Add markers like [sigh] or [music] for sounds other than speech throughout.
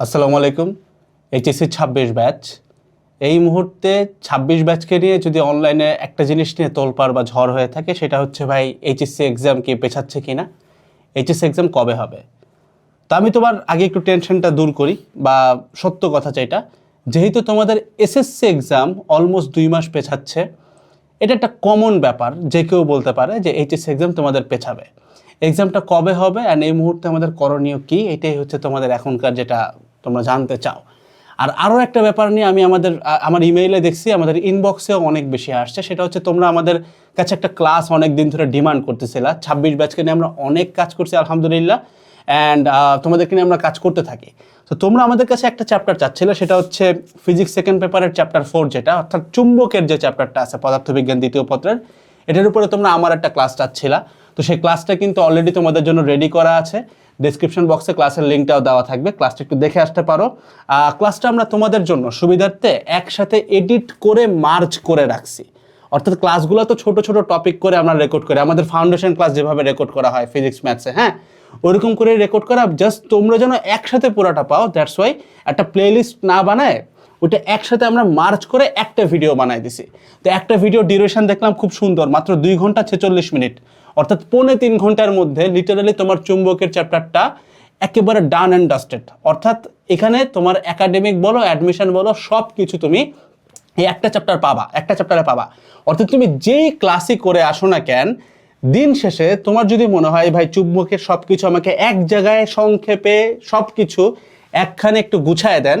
আসসালামু আলাইকুম, এইচএসসি ছাব্বিশ ব্যাচ। এই মুহূর্তে ছাব্বিশ ব্যাচকে নিয়ে যদি অনলাইনে একটা জিনিস নিয়ে তোলপাড় বা ঝড় হয়ে থাকে, সেটা হচ্ছে ভাই এইচএসসি এক্সাম কি পেছাচ্ছে কি না এইচএসসি এক্সাম কবে হবে? তা আমি তোমার আগে একটু টেনশনটা দূর করি, বা সত্য কথা যেটা, যেহেতু তোমাদের এসএসসি এক্সাম অলমোস্ট দুই মাস পেছাচ্ছে, এটা একটা কমন ব্যাপার, যে কেউ বলতে পারে যে এইচএসসি এক্সাম তোমাদের পেছাবে। এক্সামটা কবে হবে অ্যান্ড এই মুহূর্তে আমাদের করণীয় কী, এটাই হচ্ছে তোমাদের এখনকার যেটা তোমরা জানতে চাও। আর আরও একটা ব্যাপার নিয়ে আমি আমাদের আমার ইমেইলে দেখছি, আমাদের ইনবক্সেও অনেক বেশি আসছে, সেটা হচ্ছে তোমরা আমাদের কাছে একটা ক্লাস অনেক দিন ধরে ডিমান্ড করতেছিলা। ছাব্বিশ ব্যাচকে নিয়ে আমরা অনেক কাজ করছি, আলহামদুলিল্লাহ। অ্যান্ড তোমাদেরকে নিয়ে আমরা কাজ করতে থাকি। তো তোমরা আমাদের কাছে একটা চ্যাপ্টার চাচ্ছিলে, সেটা হচ্ছে ফিজিক্স সেকেন্ড পেপারের চ্যাপ্টার ফোর যেটা, অর্থাৎ চুম্বকের যে চ্যাপ্টারটা আছে, পদার্থবিজ্ঞান দ্বিতীয় পত্রের। এটার উপরে তোমরা আমার একটা ক্লাস চাচ্ছিলা। তো সেই ক্লাসটা কিন্তু অলরেডি তোমাদের জন্য রেডি করা আছে। ডিসক্রিপশন বক্সে ক্লাসের লিঙ্কটাও দেওয়া থাকবে। ক্লাসটা একটু দেখে আসতে পারো। ক্লাসটা আমরা তোমাদের জন্য সুবিধার্থে একসাথে এডিট করে মার্চ করে রাখছি। অর্থাৎ ক্লাসগুলো তো ছোট ছোট টপিক করে আমরা রেকর্ড করি। আমাদের ফাউন্ডেশন ক্লাস যেভাবে রেকর্ড করা হয় ফিজিক্স ম্যাথসে হ্যাঁ? ওরকম করে রেকর্ড করা। জাস্ট তোমরা যেন একসাথে পুরোটা পাও দ্যাটস ওয়াই একটা প্লেলিস্ট না বানায় ওটা একসাথে আমরা মার্চ করে একটা ভিডিও বানাই দিছি। তো একটা ভিডিও ডিউরেশন দেখলাম খুব সুন্দর, মাত্র দুই ঘণ্টা ছেচল্লিশ মিনিট। অর্থাৎ পৌনে তিন ঘণ্টার মধ্যে লিটারালি তোমার চুম্বকের চ্যাপ্টারটা একেবারে ডান অ্যান্ড ডাস্টেড অর্থাৎ এখানে তোমার একাডেমিক বলো অ্যাডমিশন বলো সব কিছু তুমি এই একটা চ্যাপ্টার পাবা, একটা চ্যাপ্টারে পাবা। অর্থাৎ তুমি যেই ক্লাসই করে আসো না কেন, দিন শেষে তোমার যদি মনে হয়, ভাই, চুম্বকের সব কিছু আমাকে এক জায়গায় সংক্ষেপে সব কিছু একখানে একটু গুছায় দেন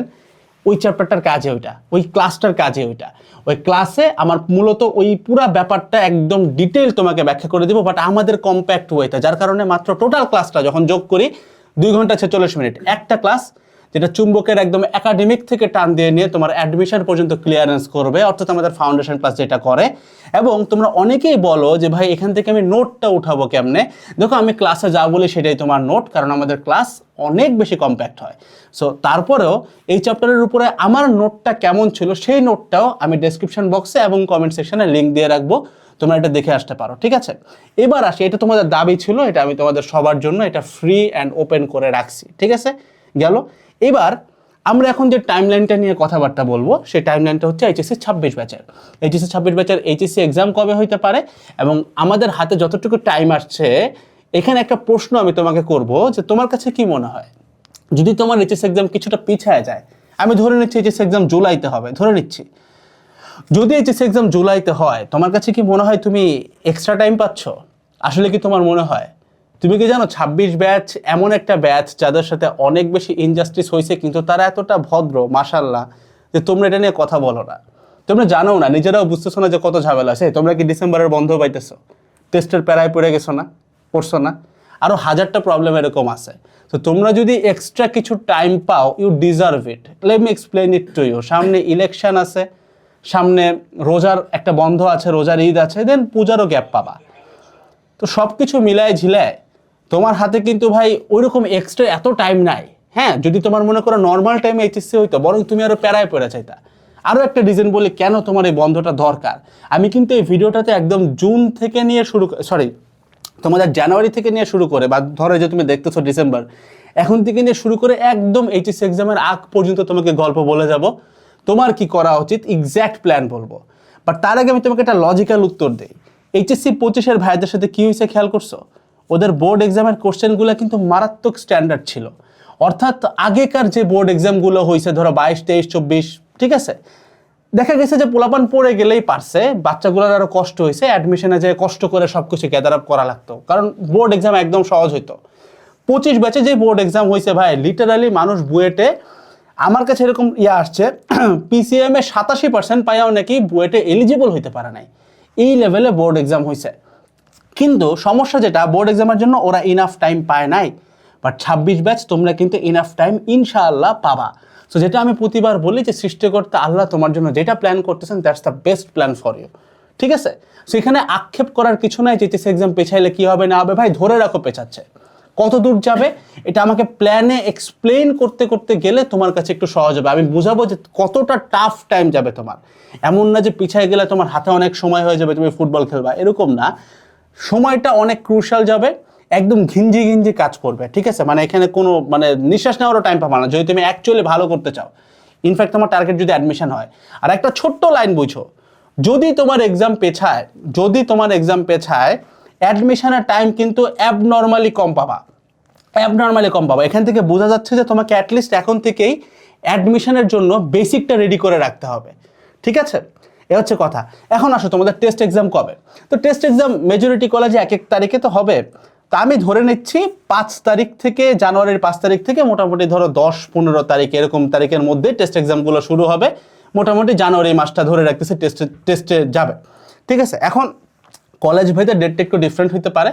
ওই চ্যাপ্টারটার কাজে ওইটা, ওই ক্লাসটার কাজে ওইটা। ওই ক্লাসে আমার মূলত ওই পুরো ব্যাপারটা একদম ডিটেল তোমাকে ব্যাখ্যা করে দেবো বাট আমাদের কম্প্যাক্ট ওয়েটা যার কারণে মাত্র টোটাল ক্লাসটা যখন যোগ করি, দুই ঘণ্টা ছেচল্লিশ মিনিট। একটা ক্লাস যেটা চুম্বকের একদম একাডেমিক থেকে টান দিয়ে নিয়ে তোমার অ্যাডমিশন পর্যন্ত ক্লিয়ারেন্স করবে, অর্থাৎ আমাদের ফাউন্ডেশন ক্লাস যেটা করে। এবং তোমরা অনেকেই বলো যে, ভাই, এখান থেকে আমি নোটটা উঠাবো কেমনে? দেখো, আমি ক্লাসে যা বলি সেটাই তোমার নোট কারণ আমাদের ক্লাস অনেক বেশি কম্প্যাক্ট হয়। সো তারপরেও এই চ্যাপ্টারের উপরে আমার নোটটা কেমন ছিল, সেই নোটটাও আমি ডেসক্রিপশন বক্সে এবং কমেন্ট সেকশনে লিঙ্ক দিয়ে রাখব। তোমরা এটা দেখে আসতে পারো, ঠিক আছে? এবার আসি, এটা তোমাদের দাবি ছিল, এটা আমি তোমাদের সবার জন্য, এটা ফ্রি অ্যান্ড ওপেন করে রাখছি, ঠিক আছে? গেল? এবার আমরা এখন যে টাইমলাইনটা নিয়ে কথাবার্তা বলব, সেই টাইমলাইনটা হচ্ছে এইচএসসি ছাব্বিশ ব্যাচের এইচএসসি ছাব্বিশ ব্যাচের এইচএসসি এক্সাম কবে হইতে পারে এবং আমাদের হাতে যতটুকু টাইম আসছে, এখানে একটা প্রশ্ন আমি তোমাকে করব যে তোমার কাছে কি মনে হয়? যদি তোমার এইচএস এক্সাম কিছুটা পিছায় যায়, আমি ধরে নিচ্ছি এইচএস এক্সাম জুলাইতে হবে, ধরে নিচ্ছি। যদি এইচএস এক্সাম জুলাইতে হয়, তোমার কাছে কি মনে হয় তুমি এক্সট্রা টাইম পাচ্ছ? আসলে কি তোমার মনে হয়? তুমি কি জানো, ছাব্বিশ ব্যাচ এমন একটা ব্যাচ যাদের সাথে অনেক বেশি ইনজাস্টিস হয়েছে, কিন্তু তারা এতটা ভদ্র মাসাল্লাহ যে তোমরা এটা নিয়ে কথা বলো না। তোমরা জানো না, নিজেরাও বুঝতেছো না যে কত ঝামেলা আছে। তোমরা কি ডিসেম্বরের বন্ধ পাইতেছো? টেস্টের প্যারায় পড়ে গেছো না? পড়ছো না? আরও হাজারটা প্রবলেম এরকম আছে। তো তোমরা যদি এক্সট্রা কিছু টাইম পাও you deserve it let me explain it to you সামনে ইলেকশন আছে, সামনে রোজার একটা বন্ধ আছে, রোজার ঈদ আছে দেন পূজারও গ্যাপ পাবা। তো সব কিছু মিলায় ঝিলায় তোমার হাতে কিন্তু ভাই ওইরকম এক্সট্রা এত টাইম নাই। হ্যাঁ যদি তোমার মনে করো নর্মাল টাইমে এইচএসসি হইতো, বরং তুমি আরও প্যারায় পড়ে চাইতা আরও একটা রিজন বলি কেন তোমার এই বন্ধটা দরকার। আমি কিন্তু এই ভিডিওটাতে একদম জুন থেকে নিয়ে শুরু সরি তোমাদের জানুয়ারি থেকে নিয়ে শুরু করে, বা ধরো যে তুমি দেখতেছো ডিসেম্বর এখন থেকে নিয়ে শুরু করে একদম এইচএসসি এক্সামের আগ পর্যন্ত তোমাকে গল্প বলে যাব। তোমার কি করা উচিত? এক্স্যাক্ট প্ল্যান বলব। বাট তার আগে আমি তোমাকে একটা লজিক্যাল উত্তর দিই। এইচএসসি পঁচিশের ভাইদের সাথে কি হয়েছে খেয়াল করছ? ওদের বোর্ড এক্সামের কোশ্চেনগুলো কিন্তু মারাত্মক স্ট্যান্ডার্ড ছিল। অর্থাৎ আগেকার যে বোর্ড এক্সামগুলো হয়েছে ধরো বাইশ, তেইশ, চব্বিশ, ঠিক আছে? দেখা গেছে যে পোলাপান পড়ে গেলেই পারছে, বাচ্চাগুলোর আরও কষ্ট হয়েছে অ্যাডমিশনে যে কষ্ট করে সব কিছু গ্যাদার আপ করা লাগতো। কারণ বোর্ড এক্সাম একদম সহজ হইতো। পঁচিশ ব্যাচে যে বোর্ড এক্সাম হয়েছে ভাই লিটারালি মানুষ বুয়েটে, আমার কাছে এরকম ইয়ে আসছে [clears throat] পিসিএম এ সাতাশি পার্সেন্ট পাইয়াও নাকি বুয়েটে এলিজিবল হইতে পারে নাই। এই লেভেলে বোর্ড এক্সাম হয়েছে কিন্তু সমস্যা যেটা বোর্ড এক্সামের জন্য ওরা ইনাফ টাইম পায় নাই। বাট ছাব্বিশ ব্যাচ তোমরা কিন্তু ইনাফ টাইম ইনশাআল্লাহ পাবা। সো যেটা আমি প্রতিবার বলি যে সৃষ্টিকর্তা আল্লাহ তোমার জন্য যেটা প্ল্যান করতেছেন that's the best plan for you ঠিক আছে? সো এখানে আক্ষেপ করার কিছু নাই যে এক্সাম পেছাইলে কি হবে না হবে, ভাই ধরে রাখো পেছাচ্ছে। কত দূর যাবে? এটা আমাকে প্ল্যানে এক্সপ্লেন করতে করতে গেলে তোমার কাছে একটু সহজ হবে। আমি বুঝাবো যে কতটা টাফ টাইম যাবে তোমার। এমন না যে পিছায় গেলে তোমার হাতে অনেক সময় হয়ে যাবে, তুমি ফুটবল খেলবা। এরকম না। সময়টা অনেক ক্রুশাল যাবে। একদম ঘিঞ্জি ঘিঞ্জি কাজ করবে, ঠিক আছে? মানে এখানে কোনো মানে নিঃশ্বাস নেওয়ারও টাইম পাবা না। যদি তুমি অ্যাকচুয়ালি ভালো করতে চাও ইনফ্যাক্ট তোমার টার্গেট যদি অ্যাডমিশন হয়। আর একটা ছোট্ট লাইন বুঝো, যদি তোমার এক্সাম পেছায়, যদি তোমার এক্সাম পেছায় অ্যাডমিশনের টাইম কিন্তু অ্যাবনর্মালি কম পাবা। অ্যাবনর্মালি কম পাবা। এখান থেকে বোঝা যাচ্ছে যে তোমাকে অ্যাটলিস্ট এখন থেকেই অ্যাডমিশনের জন্য বেসিকটা রেডি করে রাখতে হবে। ঠিক আছে? এ হচ্ছে কথা। এখন আসো, তোমাদের টেস্ট এক্সাম কবে? তো টেস্ট এক্সাম মেজরিটি কলেজে এক এক তারিখে তো হবে। তা আমি ধরে নিচ্ছি, পাঁচ তারিখ থেকে জানুয়ারির পাঁচ তারিখ থেকে মোটামুটি ধরো দশ, পনেরো তারিখ, এরকম তারিখের মধ্যে টেস্ট এক্সামগুলো শুরু হবে। মোটামুটি জানুয়ারি মাসটা ধরে রাখতেছে টেস্টে টেস্টে যাবে। ঠিক আছে? এখন কলেজ ভেদে ডেটটা একটু ডিফারেন্ট হতে পারে।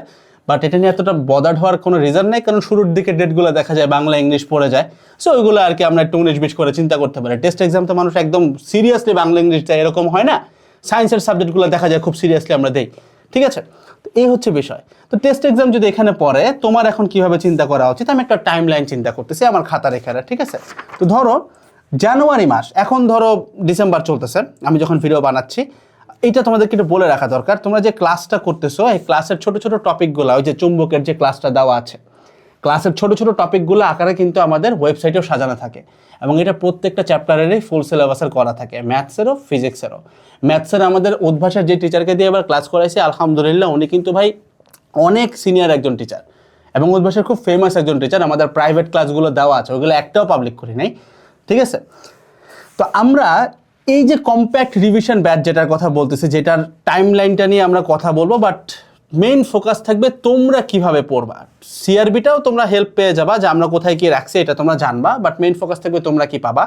বাট এটা নিয়ে এতটা বদার্ড হওয়ার কোনো রিজন নেই, কারণ শুরুর দিকে ডেটগুলো দেখা যায়, বাংলা ইংলিশ পড়ে যায়। সো ওইগুলো আর কি আমরা একটু উনিশ বিশ করে চিন্তা করতে পারি। টেস্ট এক্সাম তো মানুষ একদম সিরিয়াসলি বাংলা ইংলিশ যায়, এরকম হয় না। সায়েন্সের সাবজেক্টগুলো দেখা যায়, খুব সিরিয়াসলি আমরা দেই। ঠিক আছে? তো এই হচ্ছে বিষয়। তো টেস্ট এক্সাম যদি এখানে পড়ে, তোমার এখন কীভাবে চিন্তা করা উচিত? আমি একটা টাইম লাইন চিন্তা করতেছি, আমার খাতা রেখারে ঠিক আছে? তো ধরো, জানুয়ারি মাস, এখন ধরো ডিসেম্বর চলতেছে, আমি যখন ভিডিও বানাচ্ছি এইটা তোমাদেরকে একটু বলে রাখা দরকার। তোমরা যে ক্লাসটা করতেছো, এই ক্লাসের ছোট ছোট টপিকগুলো ওই যে চুম্বকের যে ক্লাসটা দেওয়া আছে ক্লাসের ছোট ছোট টপিকগুলো আকারে কিন্তু আমাদের ওয়েবসাইটেও সাজানো থাকে এবং এটা প্রত্যেকটা চ্যাপ্টারেরই ফুল সিলেবাসের করা থাকে ম্যাথসেরও ফিজিক্সেরও ম্যাথসের আমাদের উদ্ভাসের যে টিচারকে দিয়ে এবার ক্লাস করাইছে, আলহামদুলিল্লাহ উনি কিন্তু ভাই অনেক সিনিয়র একজন টিচার এবং উদ্ভাসের খুব ফেমাস একজন টিচার আমাদের প্রাইভেট ক্লাসগুলো দেওয়া আছে, ওগুলো একটাও পাবলিক করি নাই, ঠিক আছে? তো আমরা এই যে কম্প্যাক্ট রিভিশন ব্যাচ যেটার কথা বলতেছে, যেটার টাইম লাইনটা নিয়ে আমরা কথা বলব বাট মেইন ফোকাস থাকবে তোমরা কীভাবে পড়বা। সিআরবিটাও তোমরা হেল্প পেয়ে যাবা যে আমরা কোথায় কি রাখছি, এটা তোমরা জানবা বাট মেইন ফোকাস থাকবে তোমরা কি পাবা।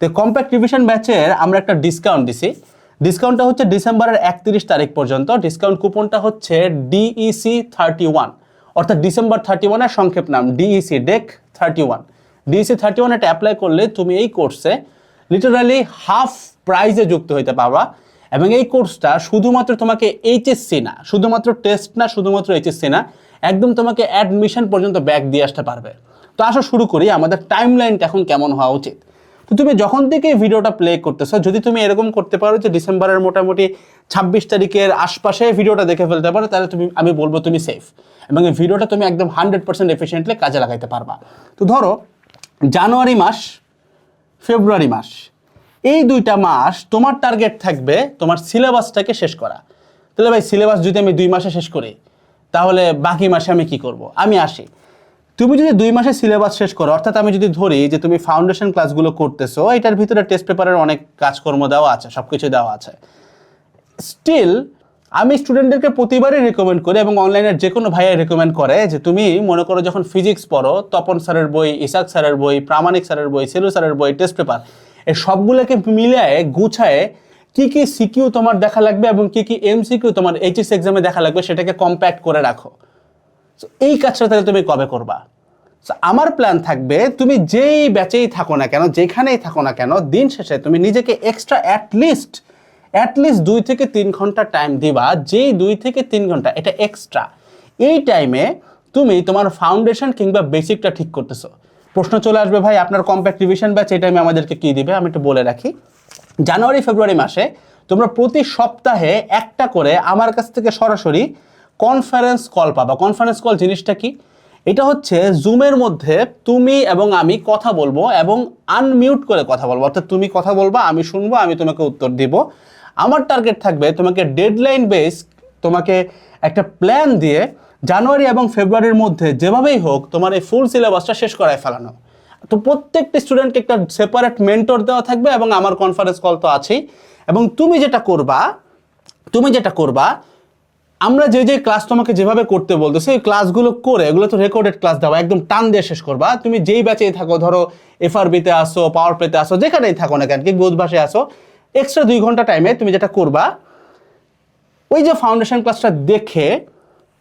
তো কম্প্যাক্ট রিভিশন ব্যাচের আমরা একটা ডিসকাউন্ট দিছি। ডিসকাউন্টটা হচ্ছে ডিসেম্বরের একত্রিশ তারিখ পর্যন্ত। ডিসকাউন্ট কুপনটা হচ্ছে ডিইসি থার্টি ওয়ান অর্থাৎ ডিসেম্বর থার্টি ওয়ানের সংক্ষেপ নাম DEC dec thirty one DEC thirty one এটা অ্যাপ্লাই করলে তুমি এই কোর্সে লিটারালি হাফ প্রাইজে যুক্ত হইতে পারবা। এবং এই কোর্সটা শুধুমাত্র তোমাকে এইচএসসি না, শুধুমাত্র টেস্ট না, শুধুমাত্র এইচএসসি না, একদম তোমাকে অ্যাডমিশন পর্যন্ত ব্যাক দিয়ে আসতে পারবে। তো আসা শুরু করি, আমাদের টাইম লাইনটা এখন কেমন হওয়া উচিত। তো তুমি যখন থেকে ভিডিওটা প্লে করতেছো, যদি তুমি এরকম করতে পারো যে ডিসেম্বরের মোটামুটি ছাব্বিশ তারিখের আশপাশে ভিডিওটা দেখে ফেলতে পারো, তাহলে তুমি, আমি বলব তুমি সেফ এবং এই ভিডিওটা তুমি একদম হান্ড্রেড পার্সেন্ট এফিসিয়েন্টলি কাজে লাগাইতে পারবা। তো ধরো, জানুয়ারি মাস, ফেব্রুয়ারি মাস এই দুইটা মাস তোমার টার্গেট থাকবে তোমার সিলেবাসটাকে শেষ করা। তাহলে ভাই সিলেবাস যদি আমি দুই মাসে শেষ করি, তাহলে বাকি মাসে আমি কি করব? আমি আসি। তুমি যদি দুই মাসে সিলেবাস শেষ করো, অর্থাৎ আমি যদি ধরি যে তুমি ফাউন্ডেশন ক্লাসগুলো করতেছো, এটার ভিতরে টেস্ট পেপারের অনেক কাজকর্ম দেওয়া আছে সব কিছু দেওয়া আছে। স্টিল আমি স্টুডেন্টদেরকে প্রতিবারই রেকমেন্ড করি এবং অনলাইনের যে কোনো ভাইয়া রেকমেন্ড করে যে তুমি মনে করো যখন ফিজিক্স পড়ো, তপন স্যারের বই, ইসাক স্যারের বই, প্রামাণিক স্যারের বই, সেলু স্যারের বই টেস্ট পেপার এই সবগুলোকে মিলিয়ে গুছায় কি কি সিকিউ তোমার দেখা লাগবে এবং কি কি এমসিকিউ তোমার এইচএস এক্সামে দেখা লাগবে সেটাকে কম্প্যাক্ট করে রাখো। So, এই কাজটা তাহলে তুমি কবে করবা? So, আমার প্ল্যান থাকবে তুমি যেই ব্যাচেই থাকো না কেন যেখানেই থাকো না কেন দিন শেষে তুমি নিজেকে এক্সট্রা অ্যাটলিস্ট অ্যাটলিস্ট দুই থেকে তিন ঘণ্টা টাইম দিবা যেই দুই থেকে তিন ঘণ্টা এটা এক্সট্রা এই টাইমে তুমি তোমার ফাউন্ডেশন কিংবা বেসিকটা ঠিক করতেছো। প্রশ্ন চলে আসবে, ভাই, আপনার কম্প্যাক্ট রিভিশন ব্যাচ এই টাইমে আমাদেরকে কী দিবে? আমি একটু বলে রাখি। জানুয়ারি, ফেব্রুয়ারি মাসে তোমরা প্রতি সপ্তাহে একটা করে আমার কাছ থেকে সরাসরি কনফারেন্স কল পাবা। কনফারেন্স কল জিনিসটা কি? এটা হচ্ছে জুমের মধ্যে তুমি এবং আমি কথা বলব এবং আনমিউট করে কথা বলব। অর্থাৎ তুমি কথা বলবা, আমি শুনব, আমি তোমাকে উত্তর দিব। আমার টার্গেট থাকবে তোমাকে ডেডলাইন বেস তোমাকে একটা প্ল্যান দিয়ে জানুয়ারি এবং ফেব্রুয়ারির মধ্যে যেভাবেই হোক তোমার এই ফুল সিলেবাসটা শেষ করায় ফেলানো। তো প্রত্যেকটি স্টুডেন্টকে একটা সেপারেট মেন্টর দেওয়া থাকবে এবং আমার কনফারেন্স কল তো আছেই। এবং তুমি যেটা করবা, তুমি যেটা করবা, আমরা যে যে ক্লাস তোমাকে যেভাবে করতে বলতো সেই ক্লাসগুলো করে, এগুলো তো রেকর্ডেড ক্লাস দেওয়া, একদম টান দিয়ে শেষ করবা। তুমি যেই ব্যাচেই থাকো, ধরো এফআরবিতে আসো পাওয়ার প্লেতে আসো, যেখানেই থাকো না কেন, কি বোধভাসে আসো এক্সট্রা দুই ঘণ্টা টাইমে তুমি যেটা করবা, ওই যে ফাউন্ডেশন ক্লাসটা দেখে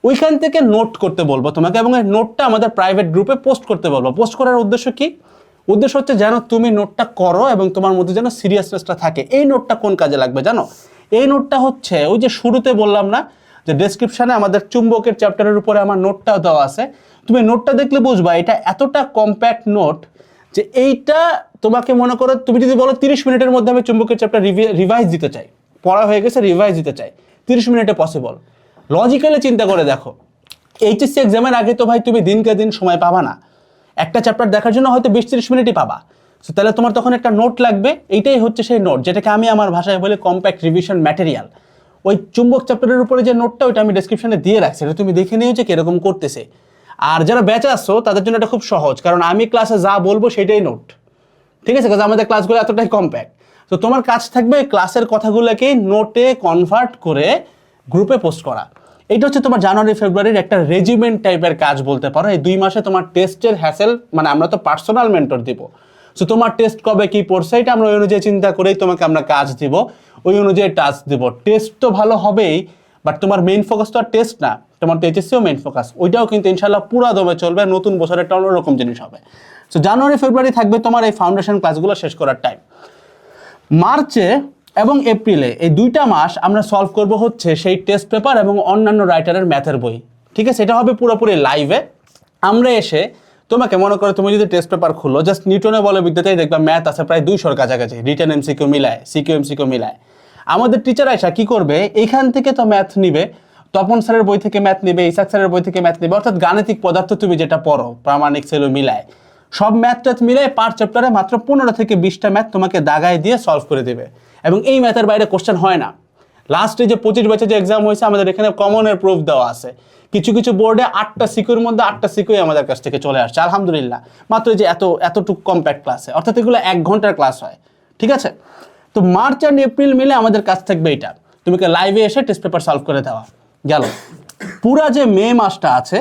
ওইখান থেকে নোট করতে বলব তোমাকে এবং এই নোটটা আমাদের প্রাইভেট গ্রুপে পোস্ট করতে বলব। পোস্ট করার উদ্দেশ্য কি? উদ্দেশ্য হচ্ছে যেন তুমি নোটটা করো এবং তোমার মধ্যে যেন সিরিয়াসনেসটা থাকে। এই নোটটা কোন কাজে লাগবে জানো? এই নোটটা হচ্ছে, ওই যে শুরুতে বললাম না, যে ডেসক্রিপশানে আমাদের চুম্বকের চ্যাপ্টারের উপরে আমার নোটটাও দেওয়া আছে। তুমি নোটটা দেখলে বুঝবা, এটা এতটা কম্প্যাক্ট নোট যে এইটা তোমাকে মনে করো, তুমি যদি বলো তিরিশ মিনিটের মধ্যে আমি চুম্বকের চ্যাপ্টার রিভাইজ দিতে চাই, পড়া হয়ে গেছে রিভাইজ দিতে চাই, তিরিশ মিনিটে পসিবল লজিক্যালি চিন্তা করে দেখো। এইচএসসি এক্সামের আগে তো ভাই তুমি দিনকে দিন সময় পাবা না। একটা চ্যাপ্টার দেখার জন্য হয়তো বিশ তিরিশ মিনিটই পাবা। So, তাহলে তোমার তখন একটা নোট লাগবে। এইটাই হচ্ছে সেই নোট যেটাকে আমি আমার ভাষায় বলে কম্প্যাক্ট রিভিশন ম্যাটেরিয়াল ওই চুম্বক চ্যাপ্টারের উপরে যে নোটটা ওইটা আমি ডেসক্রিপশনে দিয়ে রাখছি। এটা তুমি দেখে যে কীরকম করতেছে। আর যারা ব্যাচে আসছো তাদের জন্য এটা খুব সহজ। কারণ আমি ক্লাসে যা বলব সেটাই নোট ঠিক আছে? কারণ আমাদের ক্লাসগুলো এতটাই কম্প্যাক্ট তো তোমার কাজ থাকবে ক্লাসের কথাগুলোকে নোটে কনভার্ট করে গ্রুপে পোস্ট করা। এটা হচ্ছে তোমার জানুয়ারি, ফেব্রুয়ারির একটা রেজিমেন্ট টাইপের কাজ বলতে পারো। এই দুই মাসে তোমার টেস্টের হ্যাসেল মানে আমরা তো পার্সোনাল মেন্টর দিব। সো তোমার টেস্ট কবে কি পড়ছে, এটা আমরা ওই অনুযায়ী চিন্তা করেই তোমাকে আমরা কাজ দিব। ওই অনুযায়ী টাস্ক দিব। টেস্ট তো ভালো হবেই বাট তোমার মেইন ফোকাস তো আর টেস্ট না। তোমার তো এইচএসসিও মেইন ফোকাস ওইটাও কিন্তু ইনশাল্লাহ পুরো দমে চলবে, নতুন বছরের একটা অন্যরকম জিনিস হবে। সো জানুয়ারি, ফেব্রুয়ারি থাকবে তোমার এই ফাউন্ডেশন ক্লাসগুলো শেষ করার টাইম মার্চে এবং এপ্রিলে এই দুইটা মাস আমরা সলভ করব হচ্ছে সেই টেস্ট পেপার এবং অন্যান্য রাইটারের ম্যাথের বই। ঠিক আছে? এটা হবে পুরোপুরি লাইভে আমরা এসে তোমাকে মনে করো তুমি যদি টেস্ট পেপার খুলো জাস্ট নিউটনে বলে বিদ্যাতেই দেখবা ম্যাথ আছে প্রায় দুইশোর কাছাকাছি। রিটার্ন এমসিকিউ মিলায় সিকিউ এমসিকিউ মিলায়। আমাদের টিচার আইসা কি করবে? এইখান থেকে তো ম্যাথ নিবে। তপন স্যারের বই থেকে ম্যাথ নিবে, ইসাক স্যারের বই থেকে ম্যাথ নিবে। অর্থাৎ গাণিতিক পদার্থ তুমি যেটা পড়ো, প্রামাণিক সেলু মিলায়। সব ম্যাথ ট্যাথ মিলে পার চ্যাপ্টারে মাত্র পনেরো থেকে বিশটা ম্যাথ তোমাকে দাগায় দিয়ে সলভ করে দেবে। এবং এই ম্যাথের বাইরে কোশ্চেন হয় না। লাস্টে যে পঁচিশ বছর যে এক্সাম হয়েছে, আমাদের এখানে কমনের প্রুফ দেওয়া আছে। কিছু কিছু বোর্ডে আটটা সিকুর মধ্যে আটটা সিকুই আমাদের কাছ থেকে চলে আসছে, আলহামদুলিল্লাহ। মাত্র যে এত, এতটুকু কম্প্যাক্ট ক্লাসে অর্থাৎ এগুলো এক ঘণ্টার ক্লাস হয়, ঠিক আছে? তো মার্চ অ্যান্ড এপ্রিল মিলে আমাদের কাছ থাকবে এইটা। তোমাকে লাইভে এসে টেস্ট পেপার সলভ করে দেওয়া, গেল। পুরা যে মে মাসটা আছে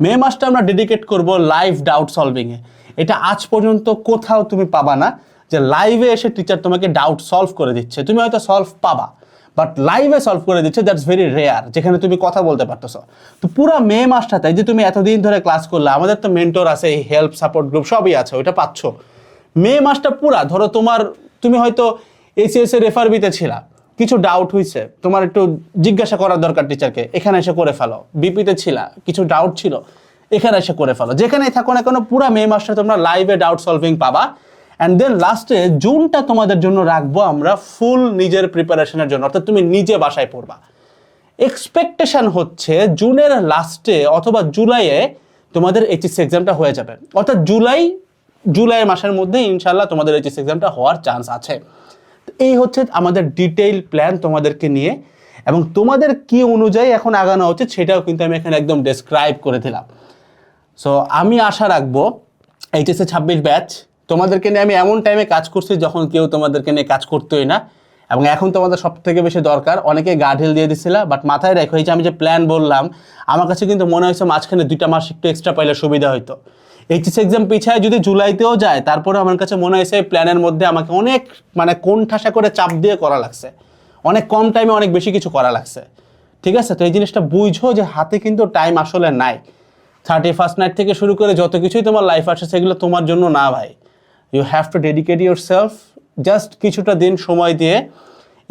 মে মাসটা আমরা ডেডিকেট করব লাইভ ডাউট সলভিংয়ে এটা আজ পর্যন্ত কোথাও তুমি পাবা না। যে লাইভে এসে টিচার তোমাকে ডাউট সলভ করে দিচ্ছে। তুমি হয়তো সলভ পাবা বাট লাইভে সলভ করে দিচ্ছে দ্যাটস ভেরি রেয়ার যেখানে তুমি কথা বলতে পারতেছো। তো পুরো মে মাসটাতে যে তুমি এতদিন ধরে ক্লাস করলে, আমাদের তো মেন্টর আছে হেল্প সাপোর্ট গ্রুপ সবই আছে, ওইটা পাচ্ছ। মে মাসটা পুরা, ধরো তোমার, তুমি হয়তো এসিএস এর রেফারবিতে ছিলা, কিছু ডাউট হয়েছে তোমার একটু জিজ্ঞাসা করার দরকার টিচারকে এখানে এসে করে ফেলো। বিপিতে ছিলা, কিছু ডাউট ছিল, এখানে এসে করে ফেলো। যেখানেই থাকো না কেন, পুরো মে মাসটা তোমরা লাইভে ডাউট সলভিং পাবা। অ্যান্ড দেন লাস্টে জুনটা তোমাদের জন্য রাখব আমরা ফুল নিজের প্রিপারেশনের জন্য, অর্থাৎ তুমি নিজে বাসায় পড়বা। এক্সপেকটেশন হচ্ছে জুনের লাস্টে অথবা জুলাইয়ে তোমাদের এইচএসসি এক্সামটা হয়ে যাবে। অর্থাৎ জুলাই জুলাই মাসের মধ্যে ইনশাল্লাহ তোমাদের এইচএসসি এক্সামটা হওয়ার চান্স আছে। এই হচ্ছে আমাদের ডিটেইল প্ল্যান তোমাদেরকে নিয়ে, এবং তোমাদের কি অনুযায়ী এখন আগানো উচিত সেটাও কিন্তু আমি এখানে একদম ডেসক্রাইব করে দিলাম। সো আমি আশা রাখব এইচএসএ ছাব্বিশ ব্যাচ তোমাদেরকে নিয়ে আমি এমন টাইমে কাজ করছি যখন কেউ তোমাদেরকে নিয়ে কাজ করতোই না। এবং এখন তোমাদের সব থেকে বেশি দরকার, অনেকে গা ঢিল দিয়ে দিছিল বাট মাথায় রেখো, এই যে আমি যে প্ল্যান বললাম, আমার কাছে কিন্তু মনে হয়েছে মাঝখানে দুইটা মাস একটু এক্সট্রা পাইলে সুবিধা হতো এইচএস এক্সাম পিছায় যদি জুলাইতেও যায়, তারপরে আমার কাছে মনে হয়েছে প্ল্যানের মধ্যে আমাকে অনেক মানে কোন ঠাসা করে চাপ দিয়ে করা লাগছে। অনেক কম টাইমে অনেক বেশি কিছু করা লাগছে। ঠিক আছে? তো এই জিনিসটা বুঝো যে হাতে কিন্তু টাইম আসলে নাই। থার্টি ফার্স্ট নাইট থেকে শুরু করে যত কিছুই তোমার লাইফ আসে, সেগুলো তোমার জন্য না ভাই। You have to dedicate yourself just কিছুটা দিন সময় দিয়ে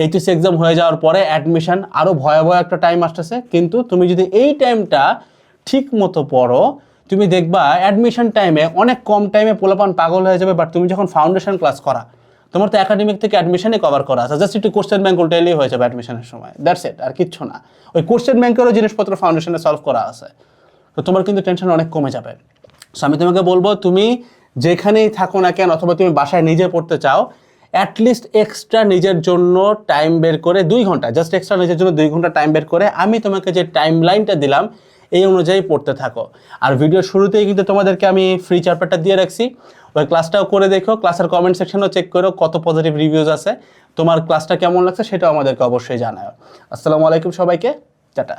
এইচএস এক্সাম হয়ে যাওয়ার পরে অ্যাডমিশন আরও ভয়াবহ একটা টাইম আসতেছে। কিন্তু তুমি যদি এই টাইমটা ঠিক মতো পড়ো, তুমি দেখবা অ্যাডমিশন টাইমে অনেক কম টাইমে পোলাপান পাগল হয়ে যাবে বাট তুমি যখন ফাউন্ডেশন ক্লাস করা, তোমার তো একাডেমিক থেকে অ্যাডমিশনই কভার করা আছে। জাস্ট একটু কোশ্চেন ব্যাংক উল্টাইলেই হয়ে যাবে অ্যাডমিশনের সময়। দ্যাটস ইট আর কিচ্ছু না। ওই কোশ্চেন ব্যাঙ্কেরও জিনিসপত্র ফাউন্ডেশনে সলভ করা আছে। তো তোমার কিন্তু টেনশন অনেক কমে যাবে। সো আমি তোমাকে বলব, তুমি যেখানেই থাকো না কেন অথবা তুমি বাসায় নিজে পড়তে চাও অ্যাটলিস্ট এক্সট্রা নিজের জন্য টাইম বের করে দুই ঘণ্টা জাস্ট এক্সট্রা নিজের জন্য দুই ঘণ্টা টাইম বের করে আমি তোমাকে যে টাইম লাইনটা দিলাম, এই অনুযায়ী পড়তে থাকো। আর ভিডিওর শুরুতেই কিন্তু তোমাদেরকে আমি ফ্রি চ্যাপ্টারটা দিয়ে রাখছি। ওই ক্লাসটাও করে দেখো ক্লাসের কমেন্ট সেকশনও চেক করো, কত পজিটিভ রিভিউজ আছে, তোমার ক্লাসটা কেমন লাগছে সেটাও আমাদেরকে অবশ্যই জানাও আসসালামু আলাইকুম সবাইকে, টাটা।